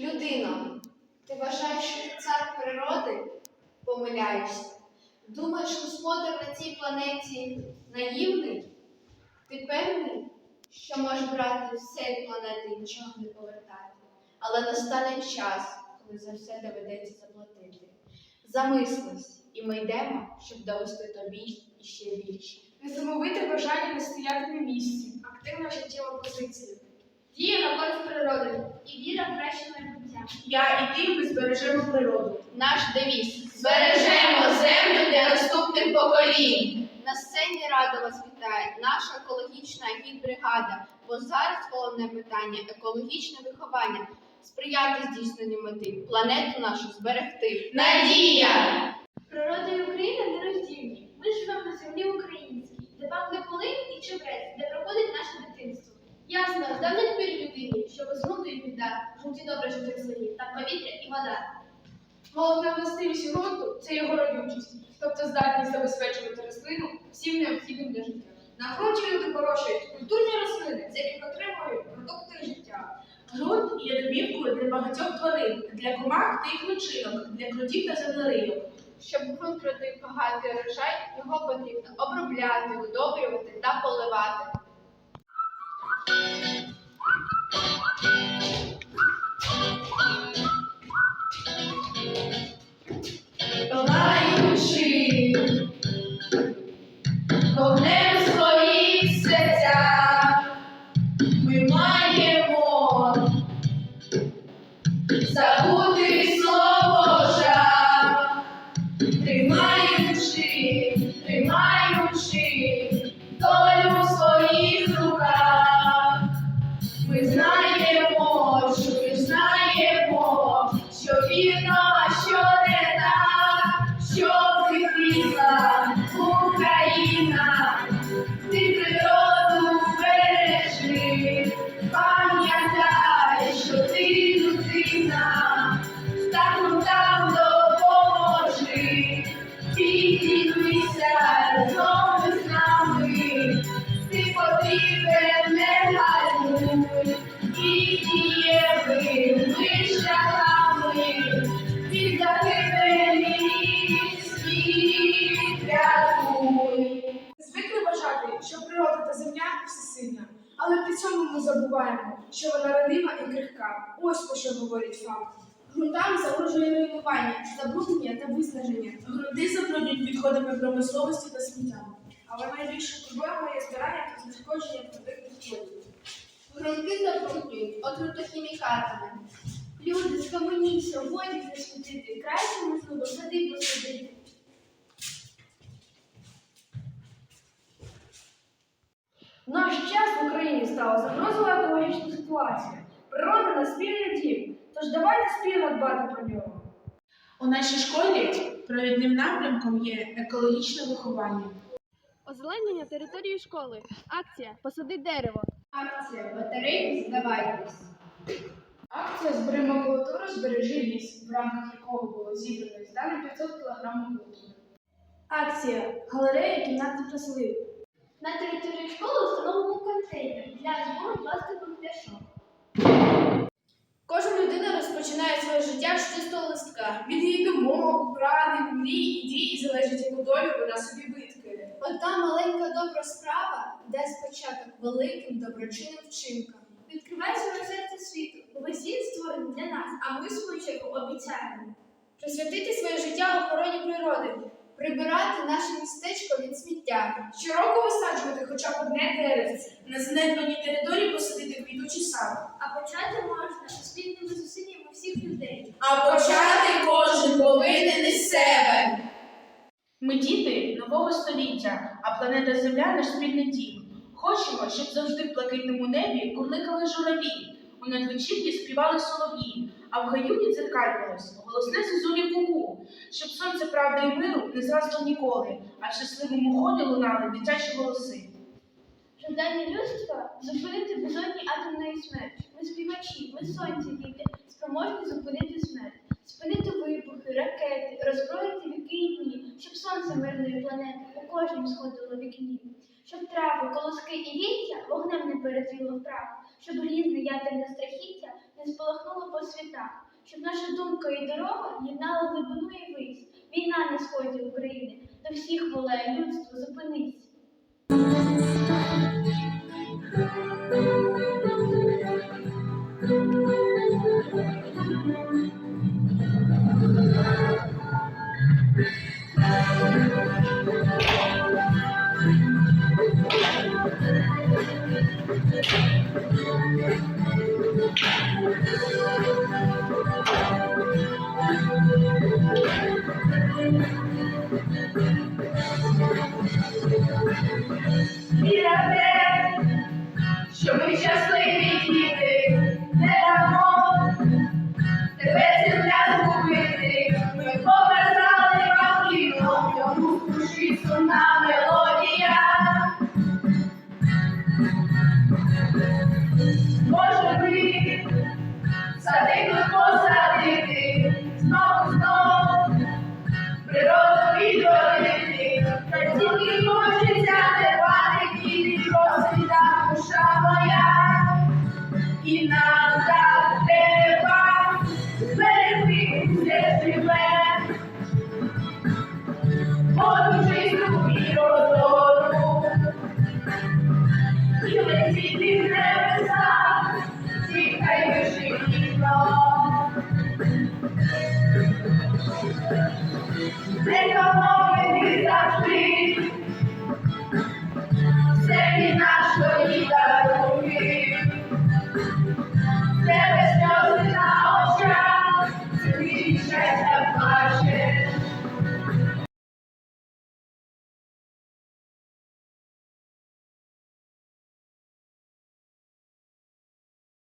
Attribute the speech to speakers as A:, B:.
A: Людино, ти вважаєш, що цар природи? Помиляєшся. Думаєш, господар на цій планеті наївний? Ти певний, що можеш брати все від планети і нічого не повертати. Але настане час, коли за все доведеться заплатити. Замислись, і ми йдемо, щоб довести тобі і ще більше.
B: Несамовите бажання не стояти на місці, активна життєва позиція. Дія на користь природи і віра в краще майбуття.
C: Я і ти ми збережемо природу.
A: Наш девіз збережемо землю для наступних поколінь. На сцені радо вас вітає наша екологічна гідбригада, бо зараз головне питання екологічне виховання, сприяти здійсненню мети, планету нашу зберегти. Надія!
B: Природа і Україна нероздільні. Ми живемо на землі українській, де пахне полин і чебрець, де проходить наше дитинство. Ясно, здавна тепер людині, що без грунту і біда, в добре жити в селі, там повітря і вода. Головна властивість ґрунту – це його родючість, тобто здатність забезпечувати рослину всім необхідним для життя. На ґрунті люди вирощують культурні рослини, з яких отримують продукти життя.
C: Грунт є домівкою для багатьох тварин, для комах та їх личинок, для кротів та землерийок.
A: Щоб ґрунт родив багатий урожай, його потрібно обробляти, удобрювати та поливати.
C: Ми
B: забуваємо, що вона ранима і крихка. Ось про що говорять факти. Грунтам загрожує руйнування, забруднення та виснаження.
C: Грунти забруднюють відходами промисловості та сміттям.
B: Але найбільше проблема є збирання та знешкодження твердих відходів.
A: Грунти забруднюють отрутохімікатами.
B: Люди, схаменіться, годі засвітити, краще можливо сади посадити. В наш час в Україні стала загрозова екологічна ситуація. Природа на спільний дім, тож давайте спільно дбати про нього.
C: У нашій школі провідним напрямком є екологічне виховання.
D: Озеленення території школи. Акція Посади дерево.
A: Акція батарейки здавайтесь.
B: Акція «Збери макулатуру, збережи ліс, в рамках якого було зібрано і здано 500 кг макулатури. Акція Галерея кімнатних рослин.
E: На території школи встановлено контейнер для збору пластикових пляшок.
B: Кожна людина розпочинає своє життя з чистого листка. Від її думок, прагнень, мрій і дій залежить, яку долю вона собі виткає.
A: Ота маленька добра справа дасть початок великим доброчинним вчинкам.
E: Відкривай своє серце світу, бо весь світ створений для нас, а ми в свою чергу обіцяємо.
B: Присвятити своє життя охороні природи.
A: Прибирати наше містечко від сміття.
B: Щороку висаджувати хоча б одне деревце.
C: На занедбаній території посадити квітучий сад.
E: А почати можна спільними зусиллями всіх людей.
C: А почати кожен повинен із себе. Ми діти нового століття, а планета Земля наш спільний дім. Хочемо, щоб завжди в блакитному небі курликали журавлі, у надвечір'ї співали солов'ї, а в гаю відзеркалювалось голосне зозулі куку, щоб сонце правди і миру не згасло ніколи, а в щасливому ході лунали дитячі голоси.
E: Жадання людства зупинити безодні атомної смерті. Ми співачі, ми сонці діти, спроможні зупинити смерть, спинити вибухи, ракети, роззброїти віки і дні, щоб сонце мирної планети у кожнім сходило вікні, щоб трави, колоски і віття вогнем не перетріло вправо, щоб різне ядерне не спалахнуло щоб наша думка і дорога єднала глибину і вись. Війна на сході України, до всіх волає людство, зупинись.
C: Віра в те, що ми щасливі діти,